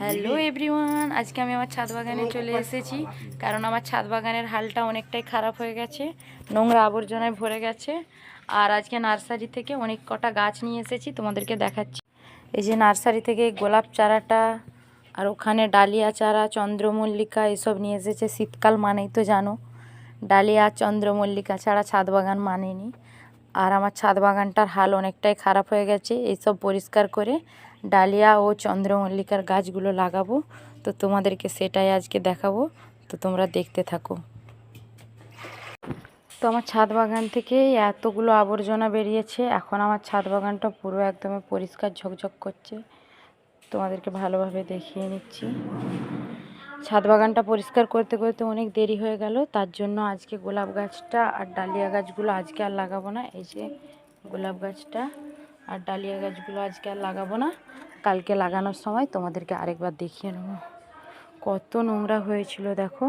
Hello everyone আজকে আমি আমার ছাদ বাগানে চলে এসেছি। কারণ আমার ছাদ বাগানের হালটা অনেকটাই খারাপ হয়ে গেছে নোংরা আবর্জনায় ভরে গেছে। আর আজকে নার্সারি থেকে অনেক কটা গাছ নিয়ে এসেছি তোমাদেরকে দেখাচ্ছি। এই যে নার্সারি থেকে গোলাপ চারাটা আর ওখানে ডালিয়া চারা চন্দ্রমল্লিকা এসব নিয়ে এসেছে। শীতকাল মানেই তো জানো ডালিয়া চন্দ্রমল্লিকা ছাড়া ছাদ বাগান মানেনি। আর আমার ছাদ বাগানটার হাল অনেকটাই খারাপ হয়ে গেছে এইসব পরিষ্কার করে ডালিয়া ও চন্দ্রমল্লিকার গাছগুলো লাগাবো। তো তোমাদেরকে সেটাই আজকে দেখাবো। তো তোমরা দেখতে থাকো। তো আমার ছাদ বাগান থেকে এতগুলো আবর্জনা বেরিয়েছে। এখন আমার ছাদ বাগানটা পুরো একদমই পরিষ্কার ঝকঝক করছে। তোমাদেরকে ভালোভাবে দেখিয়ে নিচ্ছি। ছাদ বাগানটা পরিষ্কার করতে করতে অনেক দেরি হয়ে গেল। তার জন্য আজকে গোলাপ গাছটা আর ডালিয়া গাছগুলো আজকে আর লাগাবো না। এই যে গোলাপ গাছটা। আর ডালিয়া গাছগুলো আজকে আর লাগাবো না। কালকে লাগানোর সময় তোমাদেরকে আরেকবার দেখিয়ে নেব। কত নোংরা হয়েছিল, দেখো।